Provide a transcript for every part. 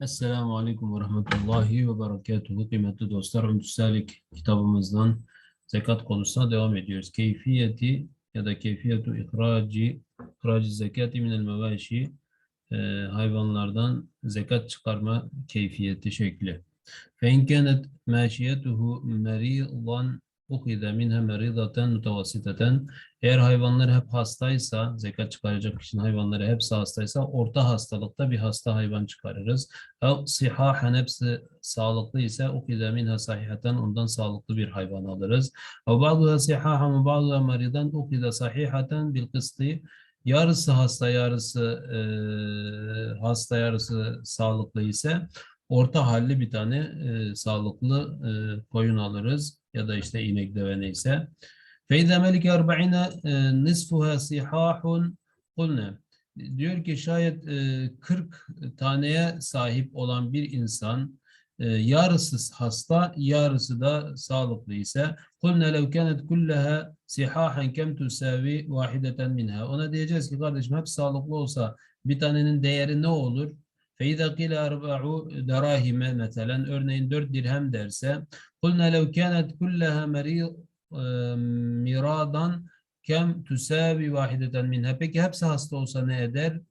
Esselamu Aleyküm ve Rahmetullahi ve Berekatuhu. Kıymetli dostlar, Ümdüsalik kitabımızdan zekat konusuna devam ediyoruz. Keyfiyeti ya da keyfiyetu ihraci, ihraci zekati minel mevaşi, e, hayvanlardan zekat çıkarma keyfiyeti şekli. Fe in kânet mâşiyetuhu meridan ukide minha meridaten mutavassiteten eğer hayvanlar hep hastaysa, zekat çıkaracak kişinin hayvanları hepsi hastaysa orta hastalıkta bir hasta hayvan çıkarırız. Ev sihahen hepsi sağlıklı ise ukide minha sahiheten ondan sağlıklı bir hayvan alırız. Ev ba'duha sihahen ve ba'duha maridan ukide sahiheten bil kıstı yarısı hasta yarısı eee, hasta yarısı sağlıklı ise orta halli bir tane e, sağlıklı e, koyun alırız ya da işte inek deve neyse. Feyde melike erba'ine nisfuha sihahun kulne. Diyor ki şayet e, 40 taneye sahip olan bir insan e, yarısı hasta, yarısı da sağlıklı ise kulne lev kanet kullaha sihahan kem tusavi vahideten minha. Ona diyeceğiz ki kardeşim hep sağlıklı olsa bir tanenin değeri ne olur? فَاِذَا قِيلَ أَرْبَعُ دَرَاهِمَ mesela örneğin 4 dirhem derse قُلْنَا لَوْ كَانَتْ كُلَّهَا مَرِيض e, miradan kem tüsavi vahideten minha. Peki hepsi hasta olsa ne eder?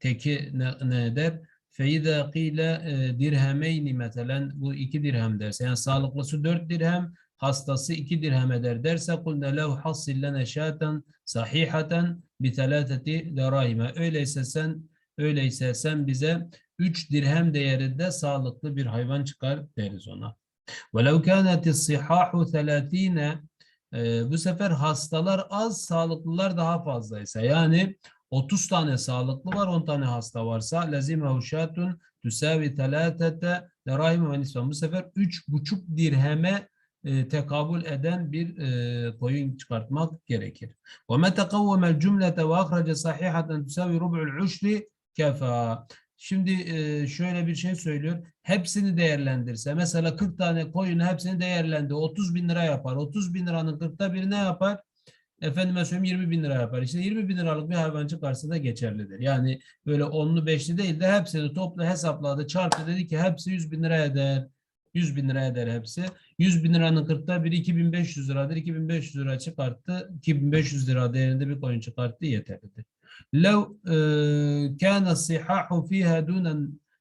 Teki ne, ne eder? Feyda qile e, dirhemeyni mesela bu iki dirhem derse yani sağlıklısı dört dirhem hastası iki dirhem eder derse kulna lev hassil lene şaten sahihaten bi telateti derahime. Öyleyse sen öyleyse sen bize üç dirhem değerinde sağlıklı bir hayvan çıkar deriz ona. وَلَوْ كَانَتِ الصِّحَاحُ ثَلَاث۪ينَ ee, bu sefer hastalar az, sağlıklılar daha fazlaysa yani 30 tane sağlıklı var, 10 tane hasta varsa lazime şatun tüsavi telatete derahim ve nisvan. Bu sefer 3,5 dirheme e, tekabül eden bir e, koyun çıkartmak gerekir. Ve me tekavvemel cümlete ve ahrece sahihaten tüsavi rub'ul uşri kefa. Şimdi şöyle bir şey söylüyor. Hepsini değerlendirse mesela 40 tane koyunu hepsini değerlendi. 30 bin lira yapar. 30 bin liranın 40'ta biri ne yapar? Efendime söyleyeyim 20 bin lira yapar. İşte 20 bin liralık bir hayvan çıkarsa da geçerlidir. Yani böyle onlu beşli değil de hepsini topla hesapladı çarptı dedi ki hepsi 100 bin lira eder. 100 bin lira eder hepsi. 100 bin liranın 40'ta biri 2500 liradır. 2500 lira çıkarttı. 2500 lira değerinde bir koyun çıkarttı yeterlidir. لو كان الصحاح فيها دون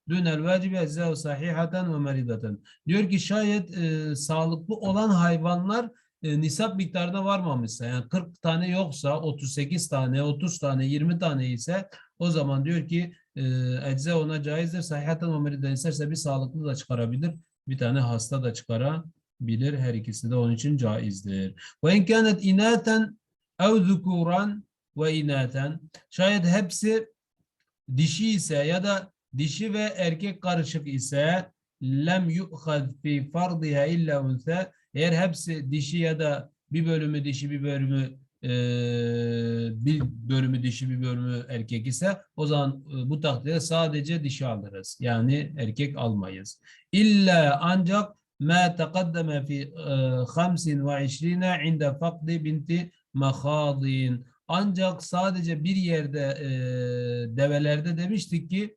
دون الواجب أجزاء صحيحة ومريضة. Diyor ki şayet e, sağlıklı olan hayvanlar e, nisap miktarına varmamışsa yani 40 tane yoksa 38 tane 30 tane 20 tane ise o zaman diyor ki e, ecza ona caizdir. Sahihaten ve meriden isterse bir sağlıklı da çıkarabilir. Bir tane hasta da çıkarabilir. Her ikisi de onun için caizdir. Ve in kânet inaten ev zukuran ve inaten. Şayet hepsi dişi ise ya da dişi ve erkek karışık ise lem yu'khad fi fardiha illa unsa. Eğer hepsi dişi ya da bir bölümü dişi bir bölümü e, bir bölümü dişi bir bölümü erkek ise o zaman e, bu takdirde sadece dişi alırız. Yani erkek almayız. İlla ancak ma taqaddama fi 25 inde fakdi binti mahadin. Ancak sadece bir yerde e, develerde demiştik ki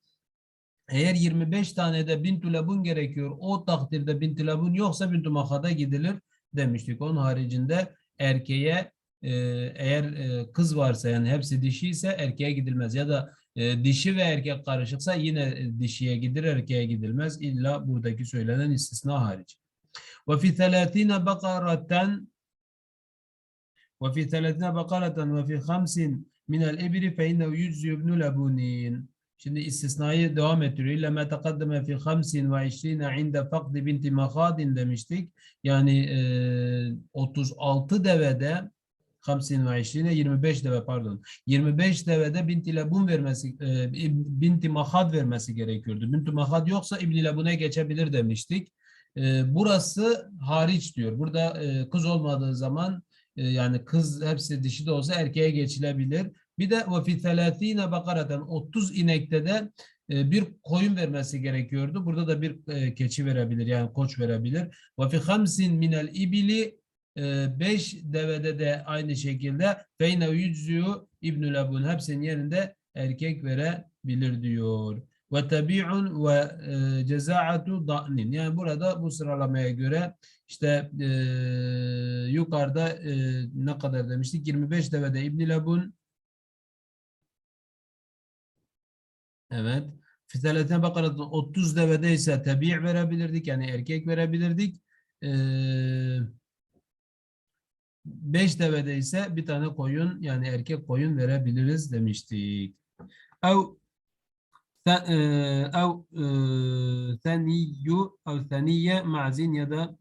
eğer 25 tane de bintü labun gerekiyor o takdirde bintü labun yoksa bintü mahada gidilir demiştik. Onun haricinde erkeğe e, eğer e, kız varsa yani hepsi dişi ise erkeğe gidilmez ya da e, dişi ve erkek karışıksa yine dişiye gidilir erkeğe gidilmez. İlla buradaki söylenen istisna hariç. Ve fi 30 bakaratan وفي ثلاثين بقرة وفي خمس من الإبل فإنه يجزي ابن لبونين Şimdi istisnayı devam ettiriyor. İlla ma taqaddama fi 25 inde fakdi binti mahadin demiştik. Yani e, 36 devede 25 25 deve pardon. 25 devede binti labun vermesi e, binti mahad vermesi gerekiyordu. Binti mahad yoksa ibn labune geçebilir demiştik. E, burası hariç diyor. Burada e, kız olmadığı zaman yani kız hepsi dişi de olsa erkeğe geçilebilir. Bir de fi 30 bakareten 30 inekte de bir koyun vermesi gerekiyordu. Burada da bir keçi verebilir yani koç verebilir. Ve fi 5 minel ibili 5 devede de aynı şekilde feyne yüzüyor İbnül Abun hepsinin yerinde erkek verebilir diyor. Ve tabi'un ve e, cezaatu da'nin. Yani burada bu sıralamaya göre işte e, yukarıda e, ne kadar demiştik? 25 devede İbn Labun Evet. Fisaletine bakarak 30 devede ise tabi' verebilirdik. Yani erkek verebilirdik. Ee, 5 devede ise bir tane koyun yani erkek koyun verebiliriz demiştik. Ev ev seniyyu ev seniye ma'zin ya da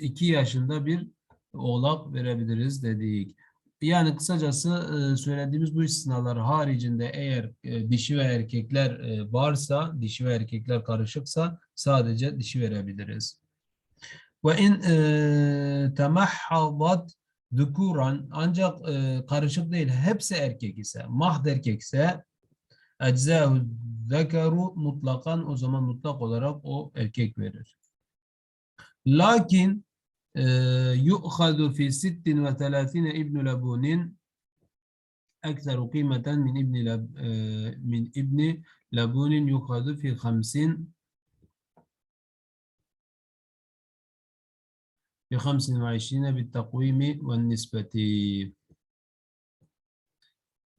2 yaşında bir oğlak verebiliriz dedik. Yani kısacası e, söylediğimiz bu istisnalar haricinde eğer e, dişi ve erkekler e, varsa, dişi ve erkekler karışıksa sadece dişi verebiliriz. Ve in temahhadat zukuran ancak karışık değil hepsi erkek ise, mahd erkek ise eczahu zekaru mutlakan o zaman mutlak olarak o erkek verir. Lakin يؤخذ في ست وثلاثين ابن لبون أكثر قيمة من ابن لب من ابن لبون يؤخذ في خمسين في خمس وعشرين بالتقويم والنسبة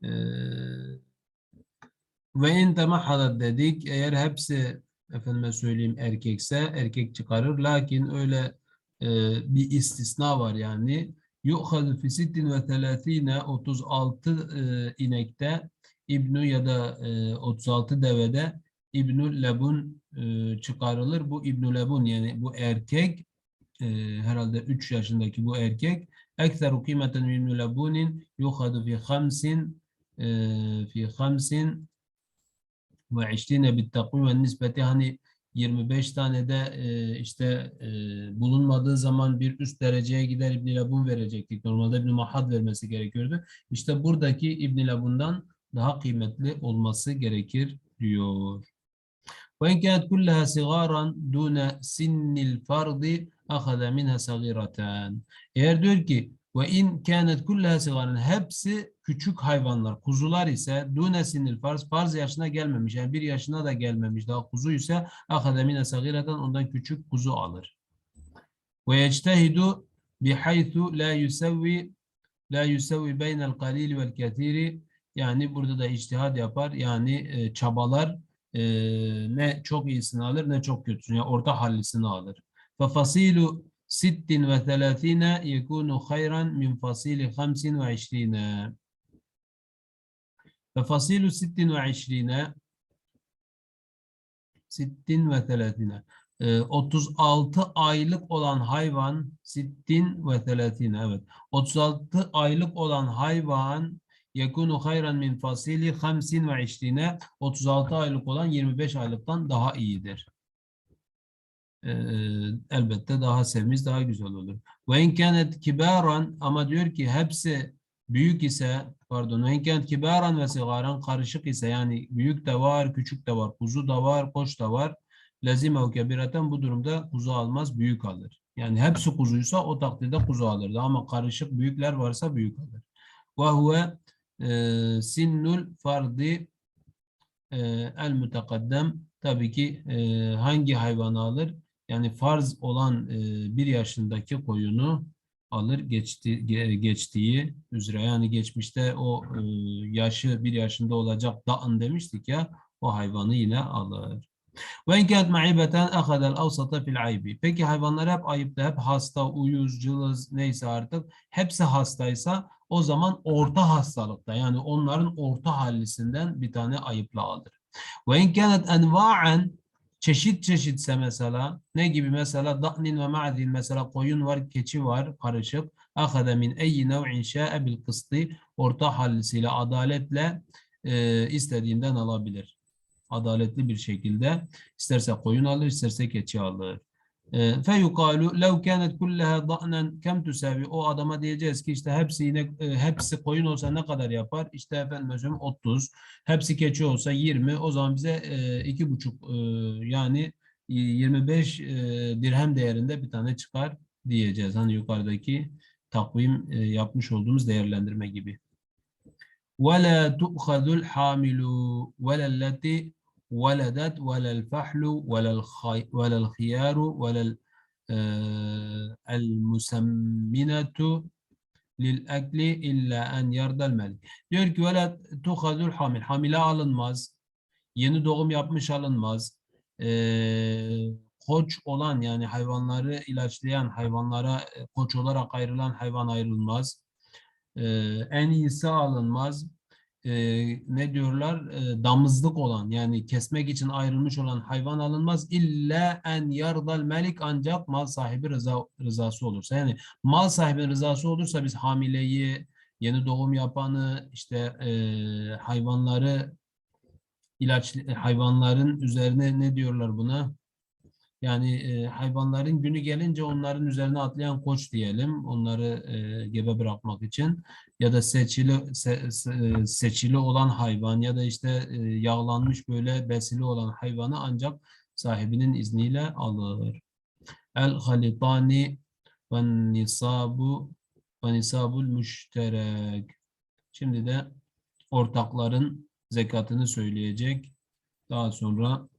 ve in temahhadat dedik eğer hepsi efendime söyleyeyim erkekse erkek çıkarır lakin öyle e, bir istisna var yani. Yu'hadu fi ve telâthîne 36 e, inekte İbnu ya da e, 36 devede İbnü Lebun e, çıkarılır. Bu İbnü Lebun yani bu erkek e, herhalde 3 yaşındaki bu erkek ekseru kıymeten İbnü Lebunin yuhadu fi hamsin e, fi hamsin ve işliğine bir takvim ve nispeti hani 25 tane de e, işte e, bulunmadığı zaman bir üst dereceye gider İbn Labun verecektik. Normalde İbn Mahad vermesi gerekiyordu. İşte buradaki İbn Labun'dan daha kıymetli olması gerekir diyor. Ve in kânet kullaha sigaran dune sinnil fardi akhada minha sagiratan. Eğer diyor ki ve in kânet kullaha sigaran hepsi küçük hayvanlar. Kuzular ise dune sinil farz farz yaşına gelmemiş. Yani bir yaşına da gelmemiş. Daha kuzu ise akademine sagiratan ondan küçük kuzu alır. Ve yectehidu bihaythu la yusevvi la yusevvi beynel kalil vel ketiri yani burada da içtihad yapar. Yani e, çabalar e, ne çok iyisini alır ne çok kötüsünü. Yani orta hallisini alır. Fe fasilu sittin ve telâthîne yekûnu hayran min fasîli hamsin ve işrîne. Ve fasîlu sittin ve işrîne sittin ve telâthîne. 36 ee, aylık olan hayvan sittin ve telatine evet 36 aylık olan hayvan yekunu hayran min fasili hamsin ve iştine 36 aylık olan 25 aylıktan daha iyidir e, elbette daha sevimiz daha güzel olur. Ve inkânet kibaran ama diyor ki hepsi büyük ise pardon ve inkânet kibaran ve sigaran karışık ise yani büyük de var küçük de var kuzu da var koç da var lazime kebireten bu durumda kuzu almaz büyük alır. Yani hepsi kuzuysa o takdirde kuzu alırdı ama karışık büyükler varsa büyük alır. Ve huve e, sinnul fardi e, el mütekaddem tabii ki e, hangi hayvanı alır? Yani farz olan e, bir yaşındaki koyunu alır geçti, geçtiği üzere. Yani geçmişte o e, yaşı bir yaşında olacak da'ın demiştik ya o hayvanı yine alır. Ve inkât ma'ibeten ahadel avsata fil aybi. Peki hayvanlar hep ayıpta, hep hasta, uyuz, cılız neyse artık hepsi hastaysa o zaman orta hastalıkta yani onların orta hallisinden bir tane ayıpla alır. Ve inkânet enva'en çeşit çeşitse mesela ne gibi mesela da'nin ve ma'din mesela koyun var, keçi var karışık. Ahade min eyyi nev'in şa'e bil kıstı orta hallisiyle adaletle e, istediğinden alabilir. Adaletli bir şekilde isterse koyun alır, isterse keçi alır. Feyukalu lev kânet kulleha da'nen kem tüsevi o adama diyeceğiz ki işte hepsi yine hepsi koyun olsa ne kadar yapar? İşte efendim özüm 30. Hepsi keçi olsa 20. O zaman bize iki buçuk yani 25 dirhem değerinde bir tane çıkar diyeceğiz. Hani yukarıdaki takvim yapmış olduğumuz değerlendirme gibi. وَلَا تُؤْخَذُ الْحَامِلُ وَلَا الَّتِي veledet velel fahlu velel, khay, velel khiyaru velel e, el musemminetu lil ekli illa en yardel melik. Diyor ki veled tuhadul hamil. Hamile alınmaz. Yeni doğum yapmış alınmaz. Eee koç olan yani hayvanları ilaçlayan hayvanlara koç olarak ayrılan hayvan ayrılmaz. Ee, en iyisi alınmaz. Ee, ne diyorlar? Ee, damızlık olan yani kesmek için ayrılmış olan hayvan alınmaz. İlla en yardal melik ancak mal sahibi rıza, rızası olursa. Yani mal sahibinin rızası olursa biz hamileyi, yeni doğum yapanı, işte e, hayvanları ilaç hayvanların üzerine ne diyorlar buna? Yani e, hayvanların günü gelince onların üzerine atlayan koç diyelim. Onları e, gebe bırakmak için ya da seçili se- se- seçili olan hayvan ya da işte e, yağlanmış böyle besili olan hayvanı ancak sahibinin izniyle alır. El halitani ve nisabu ve nisabul müşterek. Şimdi de ortakların zekatını söyleyecek. Daha sonra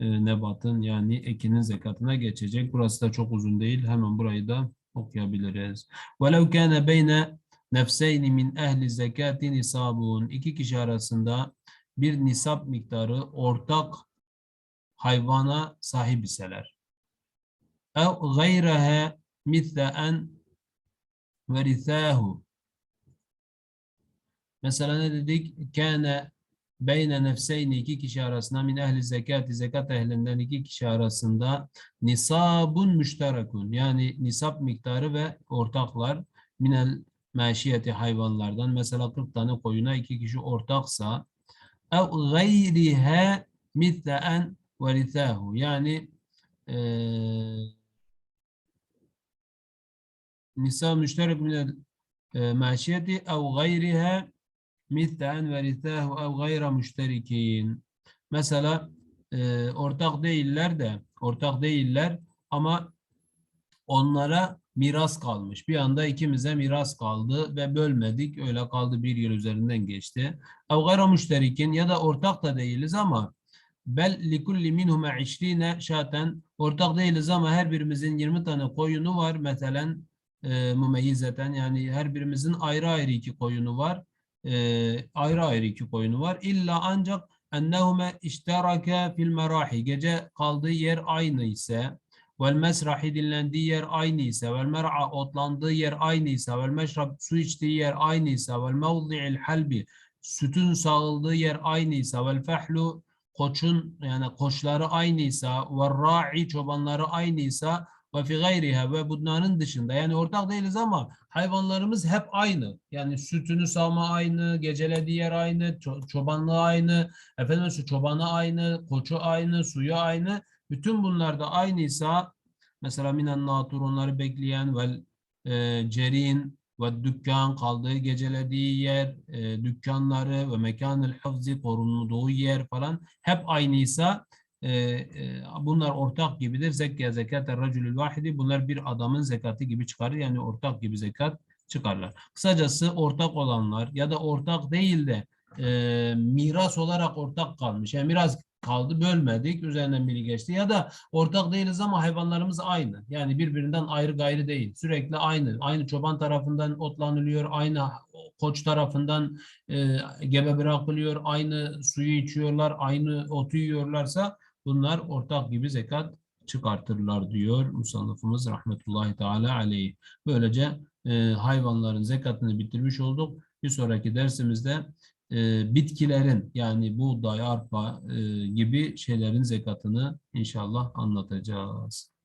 e, nebatın yani ekinin zekatına geçecek. Burası da çok uzun değil. Hemen burayı da okuyabiliriz. وَلَوْ كَانَ بَيْنَ نَفْسَيْنِ مِنْ اَهْلِ زَكَاتِ نِسَابٌ İki kişi arasında bir nisap miktarı ortak hayvana sahip iseler. اَوْ غَيْرَهَا مِثْلَ اَنْ وَرِثَاهُ Mesela ne dedik? Kâne beyne nefseyni iki kişi arasında min ehli zekati zekat ehlinden iki kişi arasında nisabun müşterekun yani nisap miktarı ve ortaklar. Minel meşiyeti hayvanlardan. Mesela 40 tane koyuna iki kişi ortaksa ev gayrihe misle en verithahu. Yani eee nisab müşterek minel e, meşiyeti ev gayrihe mithlen ve rithâhu ev gayra müşterikîn. Mesela e, ortak değiller de ortak değiller ama onlara miras kalmış. Bir anda ikimize miras kaldı ve bölmedik. Öyle kaldı bir yıl üzerinden geçti. Ev gayra müşterikin ya da ortak da değiliz ama bel likulli minhuma işline şaten ortak değiliz ama her birimizin 20 tane koyunu var. Mesela e, mümeyyizeten yani her birimizin ayrı ayrı iki koyunu var e, ayrı ayrı iki koyunu var. İlla ancak ennehume işterake fil merahi. Gece kaldığı yer aynı ise vel mesrahi dinlendiği yer aynı ise vel mer'a otlandığı yer aynı ise vel meşrab su içtiği yer aynı ise vel mevdi'il halbi sütün sağıldığı yer aynı ise vel fehlu koçun yani koçları aynıysa ve ra'i çobanları aynıysa ve fi gayriha ve bunların dışında yani ortak değiliz ama hayvanlarımız hep aynı. Yani sütünü sağma aynı, gecelediği yer aynı, ço- çobanlığı aynı, efendim şu çobanı aynı, koçu aynı, suyu aynı. Bütün bunlar da aynıysa mesela minen natur onları bekleyen ve e, cerin ve dükkan kaldığı gecelediği yer, e, dükkanları ve mekanül hafzi korunduğu yer falan hep aynıysa e, e, bunlar ortak gibidir. Zekya zekat racülül vahidi bunlar bir adamın zekatı gibi çıkarır. Yani ortak gibi zekat çıkarlar. Kısacası ortak olanlar ya da ortak değil de e, miras olarak ortak kalmış. Yani miras kaldı bölmedik üzerinden biri geçti ya da ortak değiliz ama hayvanlarımız aynı. Yani birbirinden ayrı gayrı değil. Sürekli aynı. Aynı çoban tarafından otlanılıyor. Aynı koç tarafından e, gebe bırakılıyor. Aynı suyu içiyorlar. Aynı otu yiyorlarsa bunlar ortak gibi zekat çıkartırlar diyor musannıfımız rahmetullahi teala aleyh. Böylece e, hayvanların zekatını bitirmiş olduk. Bir sonraki dersimizde e, bitkilerin yani buğday, arpa e, gibi şeylerin zekatını inşallah anlatacağız.